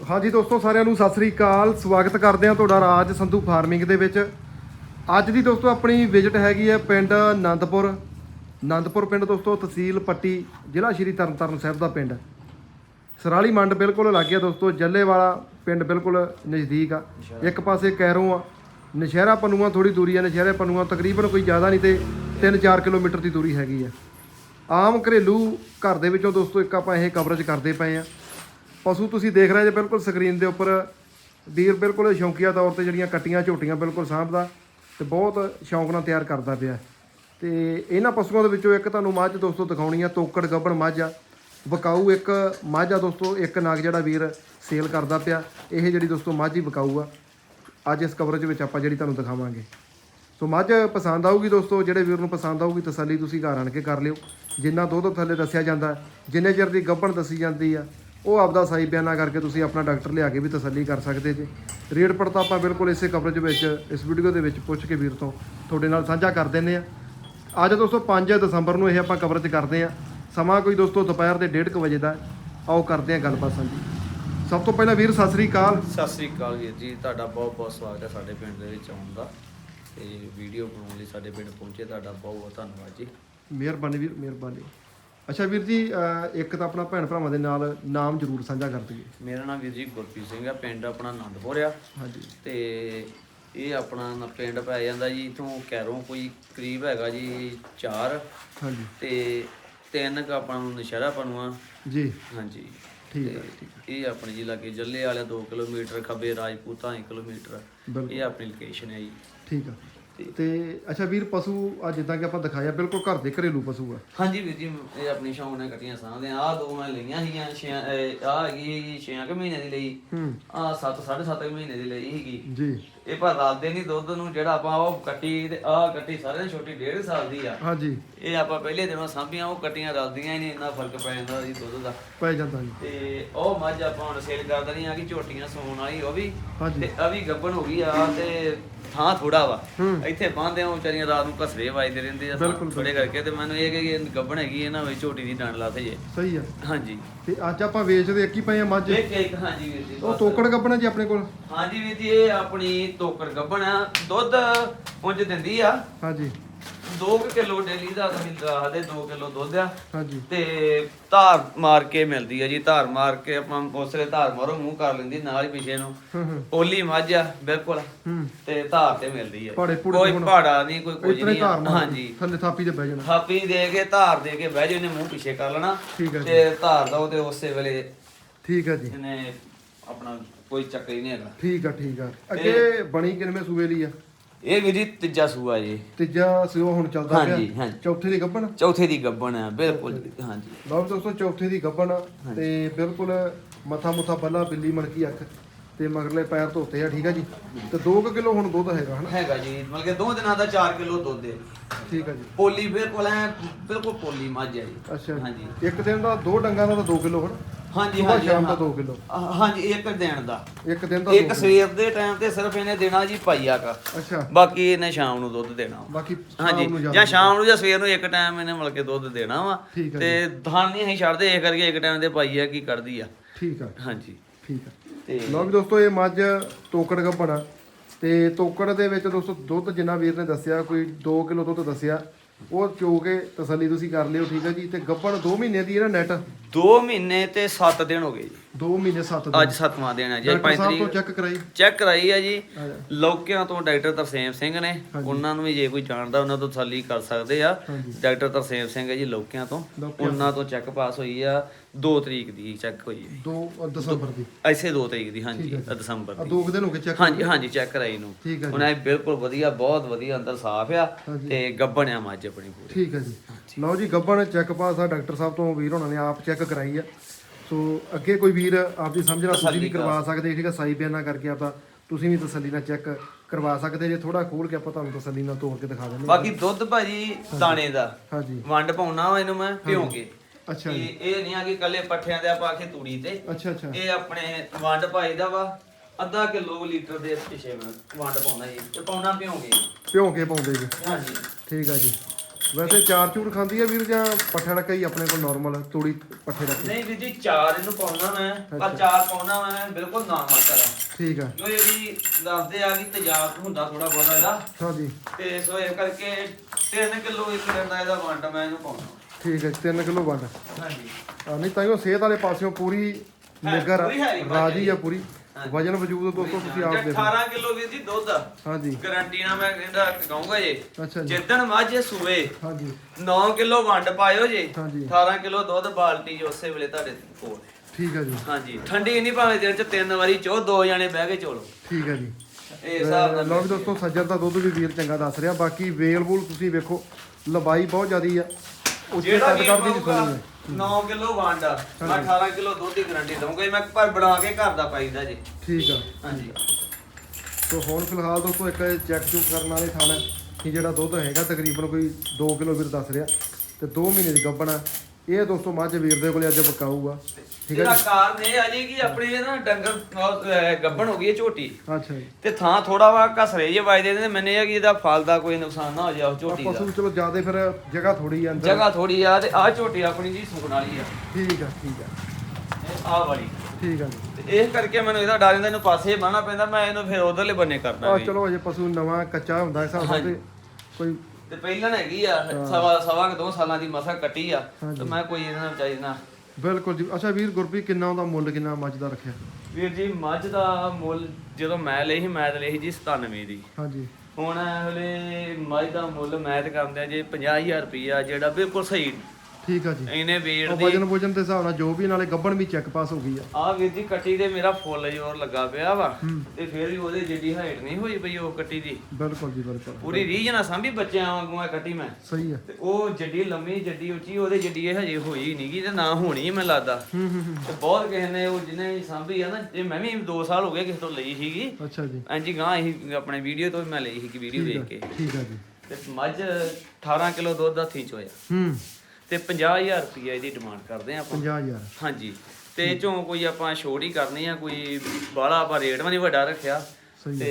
ਹਾਂਜੀ ਦੋਸਤੋ ਸਾਰਿਆਂ ਨੂੰ ਸਤਿ ਸ੍ਰੀ ਅਕਾਲ। ਸਵਾਗਤ ਕਰਦੇ ਹਾਂ ਤੁਹਾਡਾ ਰਾਜ ਸੰਧੂ ਫਾਰਮਿੰਗ ਦੇ ਵਿੱਚ। ਅੱਜ ਦੀ ਦੋਸਤੋ ਆਪਣੀ ਵਿਜ਼ਿਟ ਹੈਗੀ ਹੈ ਪਿੰਡ ਆਨੰਦਪੁਰ ਆਨੰਦਪੁਰ ਪਿੰਡ ਦੋਸਤੋ ਤਹਿਸੀਲ ਪੱਟੀ ਜ਼ਿਲ੍ਹਾ ਸ਼੍ਰੀ ਤਰਨਤਾਰਨ ਸਾਹਿਬ ਦਾ ਪਿੰਡ। ਸਰਾਲੀ ਮੰਡ ਬਿਲਕੁਲ ਲੱਗ ਗਿਆ ਦੋਸਤੋ ਜੱਲੇ ਵਾਲਾ ਪਿੰਡ ਬਿਲਕੁਲ ਨਜ਼ਦੀਕ ਆ। ਇੱਕ ਪਾਸੇ ਕੈਰੋਂ ਆ ਨਸ਼ਹਿਰਾ ਪਨੂਆ ਥੋੜੀ ਦੂਰੀ ਆ ਨਸ਼ਹਿਰਾ ਪਨੂਆ ਤਕਰੀਬਨ ਕੋਈ ਜ਼ਿਆਦਾ ਨਹੀਂ ਤੇ 3-4 ਕਿਲੋਮੀਟਰ ਦੀ ਦੂਰੀ ਹੈਗੀ ਆ। ਆਮ ਘਰੇਲੂ ਘਰ ਦੇ ਵਿੱਚੋਂ ਦੋਸਤੋ ਇੱਕ ਆਪਾਂ ਇਹ ਕਵਰੇਜ ਕਰਦੇ ਪਏ ਆ। ਪਸ਼ੂ ਤੁਸੀਂ ਦੇਖ ਰਹੇ ਜੇ ਬਿਲਕੁਲ ਸਕਰੀਨ ਦੇ ਉੱਪਰ, ਵੀਰ ਬਿਲਕੁਲ ਸ਼ੌਂਕੀਆ ਤੌਰ ਤੇ ਜਿਹੜੀਆਂ ਕੱਟੀਆਂ ਝੋਟੀਆਂ ਬਿਲਕੁਲ ਸਾਂਭਦਾ ਤੇ ਬਹੁਤ ਸ਼ੌਂਕ ਨਾਲ ਤਿਆਰ ਕਰਦਾ ਪਿਆ। ਤੇ ਇਹਨਾਂ ਪਸ਼ੂਆਂ ਦੇ ਵਿੱਚੋਂ ਇੱਕ ਤੁਹਾਨੂੰ ਮੱਝ ਦੋਸਤੋ ਦਿਖਾਉਣੀ ਆ, ਤੋਕੜ ਗੱਬਣ ਮੱਝ ਆ। ਬਕਾਊ ਇੱਕ ਮੱਝ ਆ ਦੋਸਤੋ, ਇੱਕ ਨਾਗ ਜਿਹੜਾ ਵੀਰ ਸੇਲ ਕਰਦਾ ਪਿਆ। ਇਹ ਜਿਹੜੀ ਦੋਸਤੋ ਮੱਝ ਹੀ ਵਿਕਾਊ ਆ। ਅੱਜ ਇਸ ਕਵਰੇਜ ਵਿੱਚ ਆਪਾਂ ਜਿਹੜੀ ਤੁਹਾਨੂੰ ਦਿਖਾਵਾਂਗੇ। ਸੋ ਮੱਝ ਪਸੰਦ ਆਊਗੀ ਦੋਸਤੋ, ਜਿਹੜੇ ਵੀਰ ਨੂੰ ਪਸੰਦ ਆਊਗੀ ਤਸੱਲੀ ਤੁਸੀਂ ਘਰ ਆਣ ਕੇ ਕਰ ਲਿਓ। ਜਿੰਨਾ ਦੁੱਧ ਥੱਲੇ ਦੱਸਿਆ ਜਾਂਦਾ, ਜਿੰਨੇ ਚਿਰ ਦੀ ਗੱਭਣ ਦੱਸੀ ਜਾਂਦੀ ਆ ਉਹ ਆਪਦਾ ਸਹੀ ਬਿਆਨਾ ਕਰਕੇ ਤੁਸੀਂ ਆਪਣਾ ਡਾਕਟਰ ਲਿਆ ਕੇ ਵੀ ਤਸੱਲੀ ਕਰ ਸਕਦੇ ਜੇ। ਰੇਟ ਪੜਤਾ ਆਪਾਂ ਬਿਲਕੁਲ ਇਸੇ ਕਵਰੇਜ ਵਿੱਚ ਇਸ ਵੀਡੀਓ ਦੇ ਵਿੱਚ ਪੁੱਛ ਕੇ ਵੀਰ ਤੋਂ ਤੁਹਾਡੇ ਨਾਲ ਸਾਂਝਾ ਕਰ ਦਿੰਦੇ ਆ ਅੱਜ ਦੋਸਤੋ 5 ਦਸੰਬਰ ਨੂੰ ਇਹ ਆਪਾਂ ਕਵਰੇਜ ਕਰਦੇ ਆ ਸਮਾਂ ਕੋਈ ਦੋਸਤੋ ਦੁਪਹਿਰ ਦੇ 1:30 ਵਜੇ ਦਾ। ਆਓ ਕਰਦੇ ਆ ਗੱਲਬਾਤ ਸਾਂਝੀ। ਸਭ ਤੋਂ ਪਹਿਲਾਂ ਵੀਰ ਸਤਿ ਸ੍ਰੀ ਅਕਾਲ। ਸਤਿ ਸ੍ਰੀ ਅਕਾਲ ਵੀਰ ਜੀ ਤੁਹਾਡਾ ਬਹੁਤ ਬਹੁਤ ਸਵਾਗਤ ਹੈ ਸਾਡੇ ਪਿੰਡ ਦੇ ਵਿੱਚ ਆਉਣ ਦਾ। ਤੇ ਵੀਡੀਓ ਬਣਾਉਣ ਲਈ ਸਾਡੇ ਪਿੰਡ ਪਹੁੰਚੇ ਤੁਹਾਡਾ ਬਹੁਤ ਬਹੁਤ ਧੰਨਵਾਦ ਜੀ। ਮਿਹਰਬਾਨੀ ਵੀਰ ਮਿਹਰਬਾਨੀ। ਅੱਛਾ ਵੀਰ ਜੀ ਅਹ ਇੱਕ ਤਾਂ ਆਪਣਾ ਭੈਣ ਭਰਾਵਾਂ ਦੇ ਨਾਲ ਨਾਮ ਜ਼ਰੂਰ ਸਾਂਝਾ ਕਰ ਦਈਏ। ਮੇਰਾ ਨਾਮ ਵੀਰ ਜੀ ਗੁਰਪ੍ਰੀਤ ਸਿੰਘ ਆ ਪਿੰਡ ਆਪਣਾ ਆਨੰਦਪੁਰ ਆ। ਹਾਂਜੀ। ਤੇ ਇਹ ਆਪਣਾ ਨਾ ਪਿੰਡ ਪੈ ਜਾਂਦਾ ਜੀ ਇਥੋਂ ਕੈਰੋਂ ਕੋਈ ਕਰੀਬ ਹੈਗਾ ਜੀ 4 ਹਾਂਜੀ। ਤੇ ਤਿੰਨ ਕ ਆਪਾਂ ਨੂੰ ਨਸ਼ਹਿਰਾ ਪਨੂਆ ਜੀ। ਹਾਂਜੀ। ਠੀਕ ਤੇ ਹੈ ਠੀਕ ਇਹ ਆਪਣੇ ਜੀ ਲਾਗੇ ਜੱਲੇ ਵਾਲੇ 2 ਕਿਲੋਮੀਟਰ ਖੱਬੇ ਰਾਜਪੂਤਾਂ 1 ਕਿਲੋਮੀਟਰ। ਬਿਲਕੁਲ। ਇਹ ਆਪਣੀ ਲੋਕੇਸ਼ਨ ਹੈ ਜੀ। ਠੀਕ ਆ। ਤੇ ਅੱਛਾ ਵੀਰ ਪਸ਼ੂ ਆ ਜਿੱਦਾਂ ਕਿ ਆਪਾਂ ਦਿਖਾਇਆ ਬਿਲਕੁਲ ਘਰ ਦੇ ਘਰੇਲੂ ਪਸ਼ੂ ਆ। ਹਾਂਜੀ ਵੀਰ ਜੀ ਇਹ ਆਪਣੀ ਸ਼ੌਂਕ ਨਾਲ ਕੱਟੀਆਂ ਸਾਂਦੇ ਆ। ਆਹ ਦੋ ਮੈਂ ਲਈਆਂ ਸੀਗੀਆਂ ਛੇ ਆ ਹੈਗੀ 6 ਕੁ ਮਹੀਨੇ ਦੀ ਲਈ। ਹੂੰ। ਆ 7 7.5 ਮਹੀਨੇ ਦੀ ਲਈ ਸੀਗੀ। ਜੀ। ਇਹ ਪਰ ਰਾਦੇ ਨਹੀਂ ਦੁੱਧ ਨੂੰ ਜਿਹੜਾ ਆਪਾਂ ਉਹ ਕੱਟੀ ਤੇ ਆਹ ਕੱਟੀ ਨਾਲੋਂ ਛੋਟੀ 1.5 ਸਾਲ ਦੀ ਆ। ਹਾਂਜੀ। ਇਹ ਆਪਾਂ ਪਹਿਲੇ ਦਿਨੋਂ ਸਾਂਭੀਆਂ ਉਹ ਕੱਟੀਆਂ ਰਲਦੀਆਂ ਹੀ ਨਹੀਂ ਇੰਨਾ ਫ਼ਰਕ ਪੈ ਜਾਂਦਾ ਜੀ ਦੁੱਧ ਦਾ। ਪੈ ਜਾਂਦਾ ਜੀ। ਤੇ ਉਹ ਮੱਝ ਆਪਾਂ ਹੁਣ ਸੇਲ ਕਰ ਦੇਣੀ ਆ ਕਿ ਝੋਟੀਆਂ ਸੌਣ ਵਾਲੀ ਉਹ ਵੀ। ਤੇ ਆ ਵੀ ਗੱਬਣ ਹੋ ਗਈ ਆ ਤੇ ਥਾਂ ਥੋੜਾ ਵਾ। ਇੱਥੇ ਬੰਨਦੇ ਆ ਵਿਚਾਰੀਆਂ ਰਾਤ ਨੂੰ ਘਸਰੇ ਵੱਜਦੇ ਰਹਿੰਦੇ ਆ ਥੋੜੇ ਕਰਕੇ। ਤੇ ਮੈਨੂੰ ਇਹ ਕਿ ਇਹ ਗੱਬਣ ਹੈਗੀ ਇਹਨਾਂ ਵਿੱਚ ਝੋਟੀ ਦੀ ਡੰਡ ਲਾ ਜੇ। ਸਹੀ ਆ। ਹਾਂਜੀ। ਤੇ ਅੱਜ ਆਪਾਂ ਵੇਚਦੇ ਇੱਕ ਹੀ ਪਏ ਆ ਮੱਝ। ਇੱਕ ਇੱਕ ਹਾਂਜੀ ਵੀਰ ਜੀ। ਉਹ। ਤੋਕੜ ਗੱਬਣਾ ਜੀ ਆਪਣੇ ਕੋਲ? ਹਾਂਜੀ ਵੀਰ ਜੀ ਇਹ ਆਪਣੀ ਤੋਕੜ ਗੱਬਣ ਆ ਦੁੱਧ ਉਂਝ ਦਿੰਦੀ ਆ। ਹਾਂਜੀ। 2 ਕਿਲੋ ਡੇਲੀ ਦਾ ਅਸੀਂ ਦੱਸਦੇ 2 ਕਿਲੋ ਦੁੱਧ ਆ। ਹਾਂਜੀ। ਤੇ ਧਾਰ ਮਾਰ ਕੇ ਮਿਲਦੀ ਆ ਜੀ ਧਾਰ ਮਾਰ ਕੇ ਆਪਾਂ ਉਸਲੇ ਧਾਰ ਮਾਰੋ ਮੂੰਹ ਕਰ ਲੈਂਦੀ ਨਾਲ ਹੀ ਪਿਛੇ ਨੂੰ। ਓਲੀ ਮੱਝ ਆ ਬਿਲਕੁਲ। ਤੇ ਧਾਰ ਤੇ ਮਿਲਦੀ ਆ। ਭਾੜੇ ਭੂੜੇ ਕੋਈ ਹੁਣ- ਪਹਾੜਾ ਨਹੀਂ ਕੋਈ ਕੁਝ ਇਤਨੇ ਨਹੀਂ। ਮਾਰ ਹਾਂਜੀ। ਥੱਲੇ ਥਾਪੀ ਤੇ ਬਹਿ ਜਾਣਾ। ਥਾਪੀ ਦੇ ਕੇ ਧਾਰ ਦੇ ਕੇ ਬਹਿ ਜਾ ਇਹਨੇ ਮੂੰਹ ਪਿੱਛੇ ਕਰ ਲੈਣਾ। ਠੀਕ ਹੈ ਜੀ। ਤੇ ਧਾਰ ਦਾ ਉਹਦੇ ਉਸੇ ਵੇਲੇ ਠੀਕ ਆ ਜੀ। ਇਹਨੇ ਆਪਣਾ ਕੋਈ ਚੱਕਰ ਹੀ ਨਹੀਂ ਹੈਗਾ। ਠੀਕ ਆ ਠੀਕ ਆ। ਅੱਗੇ ਬਣੀ ਕਿਨਵੇਂ ਸੂਏ ਲਈ ਆ? ਇਹ ਵੀ ਜੀ ਤੀਜਾ ਸੂਆ ਜੀ। ਤੀਜਾ ਸੂਆ ਹੁਣ ਚੱਲਦਾ ਹਾਂਜੀ, ਪਿਆ। ਹਾਂਜੀ। ਚੌਥੇ ਦੀ ਗੱਬਣ ਚੌਥੇ ਦੀ ਗੱਬਣ ਆ ਬਿਲਕੁਲ ਹਾਂਜੀ। ਲਓ ਦੋਸਤੋ ਚੌਥੇ ਦੀ ਗੱਬਣ ਤੇ ਬਿਲਕੁਲ ਮੱਥਾ ਮੁੱਥਾ ਬੱਲਾ ਬਿੱਲੀ ਮਣਕੀ ਅੱਖ ਤੇ ਮਗਰਲੇ ਪੈਰ ਧੋਤੇ ਆ ਠੀਕ ਆ ਜੀ? ਤੇ 2 ਕਿਲੋ ਹੁਣ ਦੁੱਧ ਹੈਗਾ ਹਨਾ? ਹੈਗਾ ਜੀ ਮਤਲਬ ਕਿ ਦੋ ਦਿਨਾਂ ਦਾ 4 ਕਿਲੋ ਦੁੱਧ ਹੈ। ਠੀਕ ਆ ਜੀ। ਪੋਲੀ ਬਿਲਕੁਲ ਐ ਬਿਲਕੁਲ ਪੋਲੀ ਮੱਝ ਹੈ ਜੀ। ਅੱਛਾ ਹਾਂਜੀ। ਇੱਕ ਦਿਨ ਦਾ ਦੋ ਡੰਗਾਂ ਦਾ ਤਾਂ 2 ਕਿਲੋ ਹਨਾ? ਹਾਂਜੀ ਸੁਬਾਹ ਹਾਂਜੀ ਸ਼ਾਮ ਦਾ ਹਾਂ। 2 ਕਿਲੋ। ਹਾਂਜੀ ਇੱਕ ਦਿਨ ਦਾ। ਇੱਕ ਦਿਨ ਦਾ ਇੱਕ ਸਵੇਰ ਦੇ ਟਾਈਮ ਤੇ ਸਿਰਫ ਇਹਨੇ ਦੇਣਾ ਜੀ ਪਾਈਆ ਕਾ। ਅੱਛਾ। ਬਾਕੀ ਇਹਨੇ ਸ਼ਾਮ ਨੂੰ ਦੁੱਧ ਦੇਣਾ। ਬਾਕੀ ਸ਼ਾਮ ਹਾਂਜੀ ਜਾਂ ਸ਼ਾਮ ਨੂੰ ਜਾਂ ਸਵੇਰ ਨੂੰ ਇੱਕ ਟਾਈਮ ਇਹਨੇ ਮਿਲ ਕੇ ਦੁੱਧ ਦੇਣਾ ਵਾ। ਠੀਕ ਹੈ ਤੇ ਧਾਨ ਨਹੀਂ ਅਸੀਂ ਛੱਡਦੇ ਇਹ ਕਰਕੇ ਇੱਕ ਟਾਈਮ ਦੇ ਪਾਈਆ ਕੀ ਕੱਢਦੀ ਆ। ਠੀਕ ਆ। ਹਾਂਜੀ। ਠੀਕ ਆ। ਤੇ ਵੀ ਦੋਸਤੋ ਇਹ ਮੱਝ ਤੋਕੜ ਗੱਬਣਾ ਤੇ ਤੋਕੜ ਦੇ ਵਿੱਚ ਦੋਸਤੋ ਦੁੱਧ ਜਿੰਨਾ ਵੀਰ ਨੇ ਦੱਸਿਆ ਕੋਈ 2 ਕਿਲੋ ਦੁੱਧ ਦੱਸਿਆ ਉਹ ਚੋ ਕੇ ਤਸੱਲੀ ਤੁਸੀਂ ਕਰ ਲਿਓ ਠੀਕ ਹੈ ਜੀ। ਤੇ ਗੱਬਣ 2 ਮਹੀਨੇ ਦੀ ਹੈ ਨਾ ਨੈਟ 2 ਮਹੀਨੇ ਤੇ 7 ਦਿਨ ਹੋ ਗਏ ਜੀ। 2 ਮਹੀਨੇ 7 ਦਿਨ। ਅੱਜ 7ਵਾਂ ਦਿਨ ਹੈ ਜੀ ਡਾਕਟਰ 5 ਸਾਹਿਬ ਤੋਂ ਤਰੀਕ। ਚੈੱਕ ਕਰਾਈ। ਚੈੱਕ ਕਰਾਈ ਆ ਜੀ। ਲੋਕਿਆਂ ਤੋਂ ਡਾਕਟਰ ਤਰਸੇਮ ਸਿੰਘ ਨੇ। ਹਾਂਜੀ। ਉਹਨਾਂ ਨੂੰ ਵੀ ਜੇ ਕੋਈ ਜਾਣਦਾ ਉਹਨਾਂ ਤੋਂ ਤਸੱਲੀ ਕਰ ਸਕਦੇ ਆ। ਹਾਂਜੀ। ਡਾਕਟਰ ਤਰਸੇਮ ਸਿੰਘ ਹੈ ਜੀ ਲੋਕਿਆਂ ਤੋਂ। ਲੋਕਿਆਂ ਉਹਨਾਂ ਤੋਂ। ਚੈੱਕ ਪਾਸ ਹੋਈ ਆ। 2 ਤਰੀਕ ਦੀ ਚੈੱਕ ਹੋਈ ਹੈ। 2 ਦਸੰਬਰ ਦੀ। ਐਸੇ 2 ਤਰੀਕ ਦੀ ਹਾਂਜੀ ਠੀਕ ਹੈ। ਦਸੰਬਰ ਆ ਦੀ। 2 ਦਿਨ ਹੋ ਗਏ ਚੈੱਕ ਹਾਂਜੀ ਹਾਂਜੀ ਚੈੱਕ ਕਰਾਈ ਨੂੰ। ਠੀਕ ਹੈ ਜੀ। ਉਹਨਾਂ ਨੇ ਬਿਲਕੁਲ ਵਧੀਆ ਬਹੁਤ ਵਧੀਆ ਅੰਦਰ ਸਾਫ਼ ਆ ਹਾਂਜੀ। ਤੇ ਗੱਬਣ ਆ ਮੱਝ ਆਪਣੀ ਪੂਰੀ। ਠੀਕ ਹੈ ਜੀ। ਲਓ ਜੀ ਗੱਬਣ ਚੈੱਕ ਪਾਸ ਆ ਡਾਕਟਰ ਸਾਹਿਬ ਤੋਂ ਵੀਰ ਹੋਣਾ ਨੇ ਆਪ ਚੈੱਕ ਕਰਾਈ ਆ। ਸੋ ਅੱਗੇ ਕੋਈ ਵੀਰ ਆਪਦੀ ਸਮਝ ਨਾਲ ਤੁਸੀਂ ਵੀ ਕਰਵਾ ਸਕਦੇ ਠੀਕ ਹੈ ਸਾਈ ਬਿਆਨਾ ਕਰਕੇ ਆਪਦਾ ਤੁਸੀਂ ਵੀ ਤਸੱਲੀ ਨਾਲ ਚੈੱਕ ਕਰਵਾ ਸਕਦੇ ਜੇ ਥੋੜਾ ਖੋਲ ਕੇ ਆਪਾਂ ਤੁਹਾਨੂੰ ਤਸੱਲੀ ਨਾਲ ਤੋੜ ਕੇ ਦਿਖਾ ਦਿੰਦੇ। ਬਾਕੀ ਦੁੱਧ ਭਾਜੀ ਦਾਣੇ ਦਾ। ਹਾਂਜੀ। ਵੰਡ ਪਾਉਣਾ ਵਾ ਇਹਨੂੰ ਮੈਂ ਭਿਉਂ ਕੇ ਅੱਛਾ ਜੀ। ਇਹ ਨਹੀਂ ਆ ਕਿ ਕੱਲੇ ਪੱਠਿਆਂ ਦੇ ਆਪਾਂ ਆਖੇ ਤੂੜੀ ਤੇ। ਅੱਛਾ ਅੱਛਾ। ਇਹ ਆਪਣੇ ਵੰਡ ਪਾਈਦਾ ਵਾ। ਅੱਧਾ ਕਿਲੋ ਲੀਟਰ ਦੇ ਪਿਛੇ ਮੈਂ ਵੰਡ ਪਾਉਂਦਾ ਜੀ। ਤੇ ਪਾਉਣਾ ਭਿਉਂਗੇ। ਭਿਉਂ ਕੇ ਪਾਉਂਦੇ ਜੀ। ਹਾਂਜੀ। ਠੀਕ ਆ ਜੀ। ਵੈਸੇ ਚਾਰ ਚੂੜ ਖਾਂਦੀ ਹੈ ਵੀਰ ਜਾਂ ਪੱਠਾ ਰੱਖਾ ਹੀ ਆਪਣੇ ਕੋਲ ਨਾਰਮਲ ਤੂੜੀ ਪੱਠੇ ਰੱਖੇ ਨਹੀਂ ਵੀਰ ਜੀ ਚਾਰ ਇਹਨੂੰ ਪਾਉਣਾ ਮੈਂ ਪਰ ਚਾਰ ਪਾਉਣਾ ਮੈਂ ਬਿਲਕੁਲ ਨਾ ਮਾਤਰ ਠੀਕ ਆ। ਜੋ ਇਹਦੀ ਦੱਸਦੇ ਆ ਕਿ ਤੇਜ਼ਾਬ ਹੁੰਦਾ ਥੋੜਾ ਬਹੁਤਾ ਇਹਦਾ। ਹਾਂਜੀ। ਤੇ ਸੋ ਇਹ ਕਰਕੇ 3 ਕਿਲੋ ਇੱਕ ਦਿਨ ਦਾ ਇਹਦਾ ਵੰਡ ਮੈਂ ਇਹਨੂੰ ਪਾਉਣਾ। ਠੀਕ ਹੈ 3 ਕਿਲੋ ਵੰਡ। ਹਾਂਜੀ। ਆ ਨਹੀਂ ਤਾਂ ਉਹ ਸਿਹਤ ਵਾਲੇ ਪਾਸਿਓਂ ਪੂਰੀ ਨਿਗਰ ਆ, ਰਾਜੀ ਆ ਪੂਰੀ। ਵਜਨ ਵਜੂਦ ਦੋਸਤੋ ਤੁਸੀਂ ਆਪ ਦੇਖੋ 18 ਕਿਲੋ ਵੀਰ ਜੀ ਦੁੱਧ ਹਾਂਜੀ। ਗਾਰੰਟੀ ਨਾਲ ਮੈਂ ਕਹਿੰਦਾ ਕਹੂੰਗਾ ਜੀ। ਅੱਛਾ ਜੀ। ਜਿੱਦਣ ਮੱਝ ਸੂਏ ਹਾਂਜੀ। 9 ਕਿਲੋ ਵੰਡ ਪਾਇਓ ਜੀ ਹਾਂਜੀ। 18 ਕਿਲੋ ਦੁੱਧ ਬਾਲਟੀ ਜੋ ਉਸੇ ਵੇਲੇ ਤੁਹਾਡੇ ਕੋਲ। ਠੀਕ ਹੈ ਜੀ। ਹਾਂਜੀ। ਠੰਡੀ ਨਹੀਂ ਭਾਵੇਂ ਦਿਨ ਚ ਤਿੰਨ ਵਾਰੀ ਚੋ ਦੋ ਜਣੇ ਬਹਿ ਕੇ ਚੋਲੋ। ਠੀਕ ਹੈ ਜੀ। ਇਹ ਹਿਸਾਬ ਨਾਲ ਲਓ ਵੀ ਦੋਸਤੋ ਸੱਜਰ ਦਾ ਦੁੱਧ ਵੀ ਵੀਰ ਚੰਗਾ ਦੱਸ ਰਿਹਾ। ਬਾਕੀ ਵੇਲ ਵੂਲ ਤੁਸੀਂ ਵੇਖੋ ਲੰਬਾਈ ਬਹੁਤ ਜ਼ਿਆਦੀ ਆ। ਉੱਚੇ ਜਿਹੜਾ ਕੱਦ ਵੀ ਕੱਦ ਦੀ ਸੁਣੀ ਹੈ। 9 ਕਿਲੋ ਵੰਡ। ਆ ਮੈਂ 18 ਕਿਲੋ ਦੁੱਧ ਦੀ ਗਾਰੰਟੀ ਦਊਂਗਾ ਜੀ, ਮੈਂ ਪਰ ਬਣਾ ਕੇ ਘਰ ਦਾ ਪਾਈਦਾ ਜੀ। ਠੀਕ ਆ। ਹਾਂਜੀ। ਸੋ ਹੁਣ ਫਿਲਹਾਲ ਦੋਸਤੋ ਇੱਕ ਚੈੱਕ ਚੁੱਕ ਕਰਨ ਵਾਲੇ ਥਾਣਾ ਕਿ ਜਿਹੜਾ ਦੁੱਧ ਹੈਗਾ ਤਕਰੀਬਨ ਕੋਈ 2 ਕਿਲੋ ਵੀਰ ਦੱਸ ਰਿਹਾ। ਤੇ 2 ਮਹੀਨੇ ਦੀ ਗੱਭਣ ਆ। ਇਹ ਦੋਸਤੋ ਮੱਝ ਵੀਰ ਦੇ ਕੋਲੇ ਅੱਜ ਬਕਾਊਗਾ ਠੀਕ ਹੈ ਇਹਦਾ ਕਾਰਨ ਇਹ ਆ ਜੀ ਕਿ ਆਪਣੇ ਨਾ ਡੰਗਰ ਅਹ, ਗੱਭਣ ਹੋ ਗਈ ਹੈ ਝੋਟੀ। ਅੱਛਾ ਜੀ। ਤੇ ਥਾਂ ਥੋੜਾ ਵਾ ਘਸਰੇ ਜੇ ਵੱਜਦੇ ਨੇ ਮੈਨੇ ਇਹ ਕਿ ਇਹਦਾ ਫਲ ਦਾ ਕੋਈ ਨੁਕਸਾਨ ਨਾ ਹੋ ਆ ਝੋਟੀ ਦਾ। ਪਸ਼ੂ ਚਲੋ ਜ਼ਿਆਦਾ ਫਿਰ ਜਗ੍ਹਾ ਥੋੜੀ ਆ ਅੰਦਰ। ਜਗ੍ਹਾ ਥੋੜੀ ਆ ਤੇ ਆਹ ਝੋਟੀ ਆਪਣੀ ਜੀ ਸੁਕਣ ਵਾਲੀ ਆ। ਠੀਕ ਆ ਠੀਕ ਆ। ਇਹ ਆਹ ਵਾਲੀ। ਠੀਕ ਆ ਜੀ। ਤੇ ਇਹ ਕਰਕੇ ਮੈਨੂੰ ਇਹਦਾ ਡਰ ਜਾਂਦਾ ਇਹਨੂੰ ਪਾਸੇ ਬਾਹਣਾ ਪੈਂਦਾ ਮੈਂ ਇਹਨੂੰ ਫਿਰ ਉਧਰਲੇ ਬੰਨੇ ਕਰਦਾ ਆ ਵੀ। ਚਲੋ ਅਜੇ ਪਸ਼ੂ ਨਵਾਂ ਕੱਚਾ ਹੁੰਦਾ ਇਸ ਹਿਸਾਬ ਨਾਲ ਤੇ ਕੋਈ ਤੇ ਪਹਿਲਾਂ ਹੈਗੀ ਆ ਸਵਾ ਸਵਾ ਕੁ ਦੋ ਸਾਲਾਂ ਦੀ ਮਸਾ ਕੱਟੀ ਆ। ਤੇ ਮੈਂ ਕੋਈ ਇਹਨਾਂ ਚਾਹੀਦਾ ਨਾ ਬਿਲਕੁਲ ਜੀ। ਅੱਛਾ ਵੀਰ ਗੁਰਪ੍ਰੀਤ ਕਿੰਨਾ ਉਹਦਾ ਮੁੱਲ ਕਿੰਨਾ ਮੱਝ ਦਾ ਰੱਖਿਆ? ਵੀਰ ਜੀ ਮੱਝ ਦਾ ਮੁੱਲ ਜਦੋਂ ਮੈਂ ਲਈ ਸੀ ਮੈਂ ਤਾਂ ਲਈ ਸੀ ਜੀ 97 ਦੀ। ਹਾਂਜੀ। ਹੁਣ ਹਲੇ ਮੱਝ ਦਾ ਮੁੱਲ ਮੈਂ ਤੇ ਕਰਦਿਆਂ ਜੇ 50000 ਰੁਪਈਆ ਜਿਹੜਾ ਬਿਲਕੁਲ ਸਹੀ ਠੀਕ ਆ ਜੀ। ਇਹਨੇ ਵੇਟ ਦੀ ਵਜਨ ਵਜਨ ਦੇ ਹਿਸਾਬ ਨਾਲ ਜੋ ਵੀ ਨਾਲੇ ਗੱਭਣ ਵੀ ਚੈੱਕ ਪਾਸ ਹੋ ਗਈ ਆ। ਆ ਵੀਰ ਜੀ ਕੱਟੀ ਦੇ ਮੇਰਾ ਫੁੱਲ ਜ਼ੋਰ ਲੱਗਾ ਪਿਆ ਵਾ। ਤੇ ਫਿਰ ਵੀ ਉਹਦੇ ਜਿੱਡੀ ਹਾਈਟ ਨਹੀਂ ਹੋਈ ਪਈ ਉਹ ਕੱਟੀ ਦੀ। ਬਿਲਕੁਲ ਜੀ ਬਿਲਕੁਲ। ਪੂਰੀ ਰੀਝ ਨਾ ਸਾਂਭੀ ਬੱਚਿਆਂ ਵਾਂਗੂ ਆ ਕੱਟੀ ਮੈਂ। ਸਹੀ ਆ। ਤੇ ਉਹ ਜੱਡੀ ਲੰਮੀ ਜੱਡੀ ਉੱਚੀ ਉਹਦੇ ਜੱਡੀ ਇਹ ਹਜੇ ਹੋਈ ਨਹੀਂਗੀ ਤੇ ਨਾ ਹੋਣੀ ਮੈਨੂੰ ਲੱਗਦਾ। ਹੂੰ ਹੂੰ ਹੂੰ। ਤੇ ਬਹੁਤ ਕਿਸੇ ਨੇ ਉਹ ਜਿਹਨੇ ਸਾਂਭੀ ਆ ਨਾ ਇਹ ਮੈਂ ਵੀ 2 ਸਾਲ ਹੋ ਗਏ ਕਿਸੇ ਤੋਂ ਲਈ ਸੀਗੀ। ਅੱਛਾ ਜੀ। ਹਾਂਜੀ ਗਾਂ ਇਹ ਆਪਣੇ ਵੀਡੀਓ ਤੋਂ ਮੈਂ ਲਈ ਸੀਗੀ ਵੀਡੀਓ ਵੇਖ ਕੇ। ਠੀਕ ਆ ਜੀ। ਤੇ ਮੱਝ 18 ਕਿਲੋ ਦੁੱਧ ਹੱਥੀਂ ਚੋਇਆ ਹੂੰ। ਤੇ 50000 ਰੁਪਈਆ ਇਹਦੀ ਡਿਮਾਂਡ ਕਰਦੇ ਆ ਆਪਾਂ। 50000 ਹਾਂਜੀ। ਤੇ ਚੋਂ ਕੋਈ ਆਪਾਂ ਛੋਟ ਹੀ ਕਰਨੀ ਆ ਕੋਈ ਬਾਹਲਾ ਆਪਾਂ ਰੇਟ ਵੀ ਨਹੀਂ ਵੱਡਾ ਰੱਖਿਆ। ਤੇ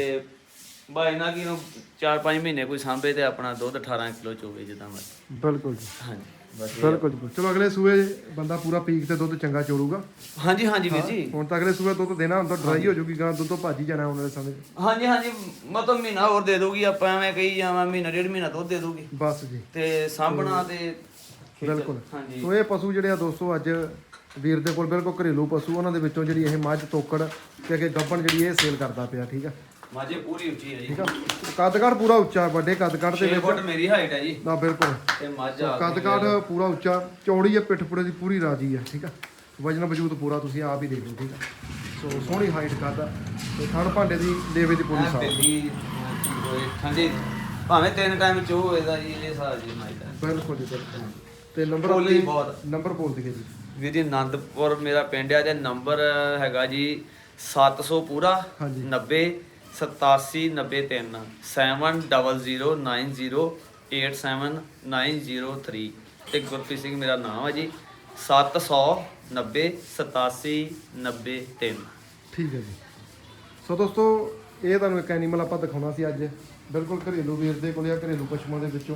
ਬਾ ਇਹਨਾਂ ਕੀ ਨੂੰ 4-5 ਮਹੀਨੇ ਕੋਈ ਸਾਂਭੇ ਤੇ ਆਪਣਾ ਦੁੱਧ 18 ਕਿਲੋ ਚੋਵੇ ਜਿੱਦਾਂ ਮਰਜ਼ੀ। ਬਿਲਕੁਲ ਜੀ। ਹਾਂਜੀ ਬਸ ਇਹ ਆ। ਬਿਲਕੁਲ ਜੀ। ਚਲੋ ਅਗਲੇ ਸੂਏ ਬੰਦਾ ਪੂਰਾ ਪੀਕ ਤੇ ਦੁੱਧ ਚੰਗਾ ਚੋੜੂਗਾ। ਹਾਂਜੀ ਹਾਂਜੀ ਵੀਰ ਜੀ। ਹੁਣ ਤਾਂ ਅਗਲੇ ਸੂਏ ਦੁੱਧ ਦੇਣਾ ਹੁੰਦਾ ਡਰਾਈ ਹੋ ਜਾਊਗੀ ਗਾਂ ਦੁੱਧ ਤੋਂ ਭਾਜੀ ਜਾਣਾ ਉਹਨਾਂ ਦੇ ਸਮੇਂ ਹਾਂਜੀ ਹਾਂਜੀ ਮਤਲਬ ਮਹੀਨਾ ਹੋਰ ਦੇ ਦੋਗੀ ਆਪਾਂ ਐਵੇਂ ਕਹੀ ਜਾਵਾਂ ਮਹੀਨਾ ਡੇਢ ਮਹੀਨਾ ਦੁੱਧ ਦੇ ਦੋਗੀ ਬਸ ਜੀ। ਤੇ ਸਾਂਭਣਾ ਤੇ ਬਿਲਕੁਲ। ਹਾਂਜੀ। ਸੋ ਇਹ ਪਸ਼ੂ ਜਿਹੜੇ ਆ ਦੋਸਤੋ ਅੱਜ ਵੀਰ ਦੇ ਕੋਲ ਬਿਲਕੁਲ ਘਰੇਲੂ ਪਸ਼ੂ ਉਹਨਾਂ ਦੇ ਵਿੱਚੋਂ ਜਿਹੜੀ ਇਹ ਮੱਝ ਤੋਕੜ ਤੇ ਅੱਗੇ ਗੱਭਣ ਜਿਹੜੀ ਇਹ ਸੇਲ ਕਰਦਾ ਪਿਆ ਠੀਕ ਆ? ਮਾਝੇ ਪੂਰੀ ਉੱਚੀ ਹੈ ਜੀ। ਠੀਕ ਆ? ਕੱਦਕਾਠ ਪੂਰਾ ਉੱਚਾ ਵੱਡੇ ਕੱਦਕਾਠ ਦੇ 6 ਵਿੱਚ। ਫੁੱਟ ਮੇਰੀ ਹਾਈਟ ਹੈ ਜੀ। ਨਾ ਬਿਲਕੁਲ। ਤੇ ਮੱਝ ਆ ਕੱਦਕਾਠ ਪੂਰਾ ਉੱਚਾ ਚੌੜੀ ਹੈ ਪਿੱਠ ਪੁੜੇ ਦੀ ਪੂਰੀ ਰਾਜੀ ਹੈ ਠੀਕ ਆ? ਵਜਨ ਵਜੂਦ ਪੂਰਾ ਤੁਸੀਂ ਆਪ ਹੀ ਦੇਖ ਲਓ ਠੀਕ ਆ? ਸੋ ਸੋਹਣੀ ਹਾਈਟ ਕਰਦਾ ਤੇ ਥਣ ਭਾਂਡੇ ਦੀ ਲੇਵੇ ਦੀ ਪੂਰੀ ਸਾਫ਼। ਠੰਡੀ ਭਾਵੇਂ ਤਿੰਨ ਟਾਈਮ ਚੋ ਹੋਏਦਾ ਜੀ ਇਹ ਸਾਰਾ ਜੀ ਮਾਈ ਦਾ ਬਿਲਕੁਲ ਜੀ ਬਿਲਕੁਲ। ਤੇ ਨੰਬਰ ਭੋਲੀ ਬਹੁਤ। ਨੰਬਰ ਬੋਲ ਦਈਏ ਜੀ। ਵੀਰ ਜੀ ਆਨੰਦਪੁਰ ਮੇਰਾ ਪਿੰਡ ਆ ਤੇ ਨੰਬਰ ਹੈਗਾ ਜੀ 700 ਪੂਰਾ ਹਾਂਜੀ। 90 87 93 7090879003 ਤੇ ਗੁਰਪ੍ਰੀਤ ਸਿੰਘ ਮੇਰਾ ਨਾਮ ਹੈ ਜੀ 790 87 93 ਠੀਕ ਹੈ ਜੀ। ਸੋ ਦੋਸਤੋ ਇਹ ਤੁਹਾਨੂੰ ਇੱਕ ਐਨੀਮਲ ਆਪਾਂ ਦਿਖਾਉਣਾ ਸੀ ਅੱਜ। ਬਿਲਕੁਲ ਘਰੇਲੂ ਵੀਰ ਦੇ ਕੋਲ ਆ ਘਰੇਲੂ ਪਸ਼ੂਆਂ ਦੇ ਵਿੱਚੋਂ।